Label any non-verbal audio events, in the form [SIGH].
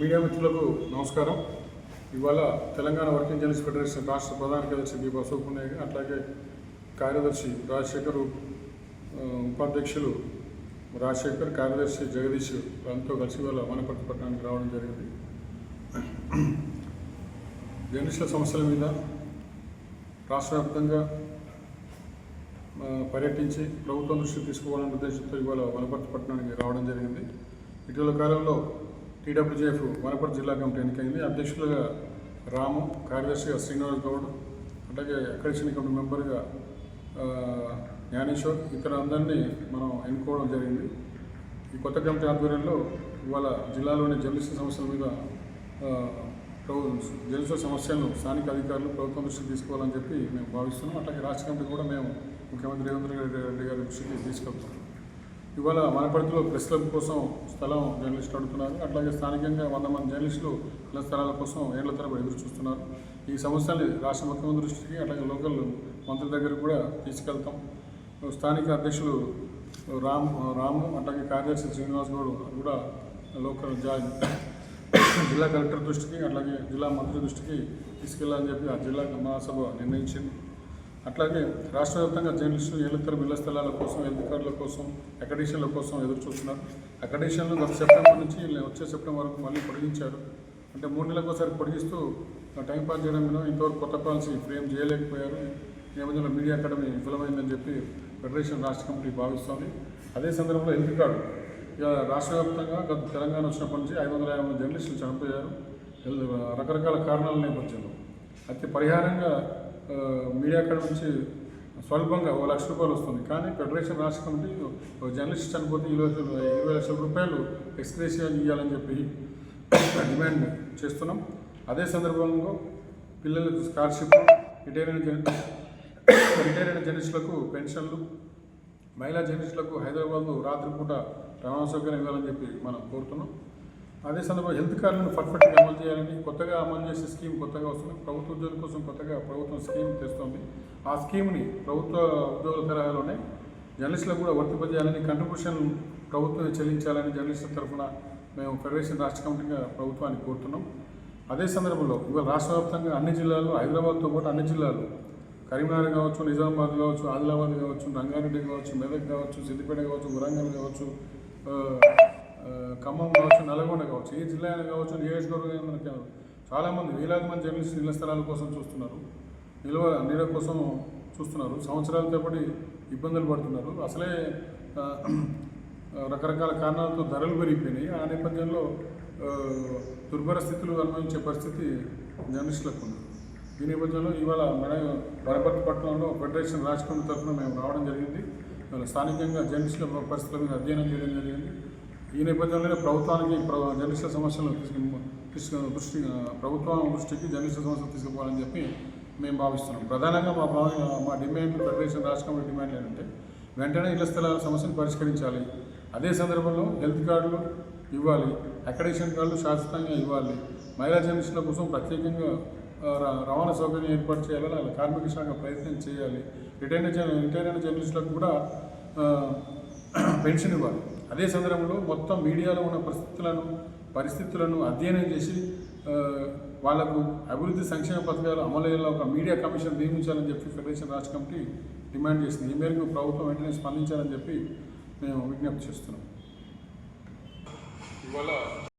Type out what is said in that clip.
Media మిత్రులకు నమస్కారం. ఇవాళ తెలంగాణ వర్కింగ్ జర్నలిస్ట్ ఫెడరేషన్ రాష్ట్ర ప్రధాన కార్యదర్శి దీప అశోక్ ఉన్నాయి అట్లాగే కార్యదర్శి రాజశేఖర్ ఉపాధ్యక్షులు రాజశేఖర్ కార్యదర్శి జగదీష్ వాళ్ళతో కలిసి వాళ్ళ వనపర్తి పట్టణానికి రావడం జరిగింది. జర్నలిస్టుల సమస్యల మీద రాష్ట్ర వ్యాప్తంగా పర్యటించి ప్రభుత్వం దృష్టికి తీసుకోవాలనే ఉద్దేశంతో ఇవాళ వనపర్తి పట్టణానికి రావడం జరిగింది. ఇటీవల కాలంలో టీడబ్ల్యూజేఎఫ్ వనపర్తి జిల్లా కమిటీ ఎన్నికైంది. అధ్యక్షులుగా రాము కార్యదర్శిగా శ్రీనివాస్ గౌడ్ అలాగే అక్కడిషన్ కమిటీ మెంబర్గా జ్ఞానేశ్వర్ ఇతర అందరినీ మనం ఎన్నుకోవడం జరిగింది. ఈ కొత్త కమిటీ ఆధ్వర్యంలో ఇవాళ జిల్లాలోని జర్నలిస్ట్ సమస్యల మీద ఆ, సమస్యలను స్థానిక అధికారులు ప్రభుత్వం దృష్టికి తీసుకోవాలని చెప్పి మేము భావిస్తున్నాం. అట్లాగే రాష్ట్ర కమిటీ కూడా మేము ముఖ్యమంత్రి రేవంత్ రెడ్డి రెడ్డి గారి దృష్టికి తీసుకెళ్తున్నాం. ఇవాళ మనపర్తిలో ప్రెస్ క్లబ్ కోసం స్థలం జర్నలిస్టులు అడుగుతున్నారు. అట్లాగే స్థానికంగా వంద మంది జర్నలిస్టులు ఇళ్ళ స్థలాల కోసం ఏళ్ళ తరబడి ఎదురు చూస్తున్నారు. ఈ సమస్యల్ని రాష్ట్ర ముఖ్యమంత్రి దృష్టికి అట్లాగే లోకల్ మంత్రుల దగ్గర కూడా తీసుకెళ్తాం. స్థానిక అధ్యక్షులు రామ్ రాము అట్లాగే కార్యదర్శి శ్రీనివాస్ గౌడ్ కూడా లోకల్ జాయిన్. జిల్లా కలెక్టర్ దృష్టికి అట్లాగే జిల్లా మంత్రి దృష్టికి తీసుకెళ్ళాలని చెప్పి ఆ జిల్లా మహాసభ నిర్ణయించింది. అట్లాగే రాష్ట్ర వ్యాప్తంగా జర్నలిస్టులు ఏళ్ళ ఇళ్ళ స్థలాల కోసం ఎన్నికల కోసం అకాడేషన్ల కోసం ఎదురు చూస్తున్నారు. అకడేషన్లు గత సెప్టెంబర్ నుంచి వచ్చే సెప్టెంబర్ వరకు మళ్ళీ పొడిగించారు. అంటే మూడు నెలలకు ఒకసారి పొడిగిస్తూ టైం పాస్ చేయడం మీద ఇంతవరకు కొత్త పాలసీ ఫ్రేమ్ చేయలేకపోయారు. ఈ నేపథ్యంలో మీడియా అకాడమీ విఫలమైందని చెప్పి ఫెడరేషన్ రాష్ట్ర కమిటీ భావిస్తోంది. అదే సందర్భంలో హెల్త్ కార్డు. ఇక రాష్ట్ర వ్యాప్తంగా గత తెలంగాణ వచ్చినప్పటి నుంచి ఐదు వందల యాభై మంది జర్నలిస్టులు చనిపోయారు. రకరకాల కారణాల నేపథ్యంలో. అయితే పరిహారంగా మీడియా అక్కడ నుంచి స్వల్పంగా ఓ లక్ష రూపాయలు వస్తుంది. కానీ ఫెడరేషన్ రాష్ట్ర కమిటీ ఒక జర్నలిస్ట్ చనిపోతే ఇరవై లక్షలు ఇరవై లక్షల రూపాయలు ఎక్స్గ్రేషియా ఇవ్వాలని చెప్పి డిమాండ్ చేస్తున్నాం. అదే సందర్భంలో పిల్లలకు స్కాలర్షిప్ రిటైర్ అయిన జర్న రిటైర్ అయిన జర్నలిస్టులకు పెన్షన్లు మహిళా జర్నలిస్టులకు హైదరాబాద్లో రాత్రిపూట రవాణా సౌకర్యం ఇవ్వాలని చెప్పి మనం కోరుతున్నాం. అదే సందర్భంలో హెల్త్ కార్డులను పర్ఫెక్ట్గా అమలు చేయాలని కొత్తగా అమలు చేసే స్కీమ్ కొత్తగా వస్తుంది. ప్రభుత్వ ఉద్యోగుల కోసం కొత్తగా ప్రభుత్వం స్కీమ్ తెస్తుంది. ఆ స్కీమ్ని ప్రభుత్వ ఉద్యోగుల తరహాలోనే జర్నలిస్టులకు కూడా వర్తింపజేయాలని కంట్రిబ్యూషన్ ప్రభుత్వం చెల్లించాలని జర్నలిస్టుల తరఫున మేము ఫెడరేషన్ రాష్ట్ర కమిటీగా ప్రభుత్వాన్ని కోరుతున్నాం. అదే సందర్భంలో ఇవాళ రాష్ట్ర వ్యాప్తంగా అన్ని జిల్లాలు హైదరాబాద్తో పాటు అన్ని జిల్లాలు కరీంనగర్ కావచ్చు నిజామాబాద్ కావచ్చు ఆదిలాబాద్ కావచ్చు రంగారెడ్డి కావచ్చు మెదక్ కావచ్చు సిద్దిపేట కావచ్చు వరంగల్ కావచ్చు ఖమ్మం కావచ్చు నల్గొండ కావచ్చు ఏ జిల్లా అయినా కావచ్చు నియోజకవర్గం అయినా మనకి చాలామంది వేలాది మంది జర్నలిస్ట్ ఇళ్ళ స్థలాల కోసం చూస్తున్నారు. నిల్వ నీడ కోసం చూస్తున్నారు. సంవత్సరాల తరబడి ఇబ్బందులు పడుతున్నారు. అసలే రకరకాల కారణాలతో ధరలు పెరిగిపోయినాయి. ఆ నేపథ్యంలో దుర్భర స్థితులు అనుభవించే పరిస్థితి జర్నలిస్టులకు ఉంది. ఈ నేపథ్యంలో ఇవాళ మన వరపర్తి పట్టణంలో ఫెడరేషన్ రాజకీయ తరఫున మేము రావడం జరిగింది. స్థానికంగా జర్నలిస్టుల పరిస్థితుల మీద అధ్యయనం చేయడం జరిగింది. ఈ నేపథ్యంలోనే ప్రభుత్వానికి ప్ర- జర్నలిస్టుల సమస్యలను తీసుకు దృష్టి ప్రభుత్వం దృష్టికి జర్నలిస్టుల సమస్యలు తీసుకుపోవాలని చెప్పి మేము భావిస్తున్నాం. ప్రధానంగా మా భావ మా డిమాండ్ ఫెడరేషన్ రాష్ట్ర కమిటీ డిమాండ్ ఏంటంటే వెంటనే ఇళ్ళ స్థలాల సమస్యను పరిష్కరించాలి. అదే సందర్భంలో హెల్త్ కార్డులు ఇవ్వాలి. అకాడేషన్ కార్డులు శాశ్వతంగా ఇవ్వాలి. మహిళా జర్నలిస్టుల కోసం ప్రత్యేకంగా ర- రవాణా సౌకర్యం ఏర్పాటు చేయాలని కార్మిక శాఖ ప్రయత్నం చేయాలి. రిటైర్డ్ జర్ రిటైర్ జర్నలిస్టులకు కూడా [CLEARS THROAT] పెన్షన్ ఇవ్వాలి. అదే సందర్భంలో మొత్తం మీడియాలో ఉన్న పరిస్థితులను పరిస్థితులను అధ్యయనం చేసి వాళ్ళకు అభివృద్ధి సంక్షేమ పథకాలు అమలయ్యేలా ఒక మీడియా కమిషన్ నియమించాలని చెప్పి ఫెడరేషన్ రాష్ట్ర కమిటీ డిమాండ్ చేసింది. ఈ మేరకు ప్రభుత్వం వెంటనే స్పందించాలని చెప్పి మేము విజ్ఞప్తి చేస్తున్నాం. ఇవాళ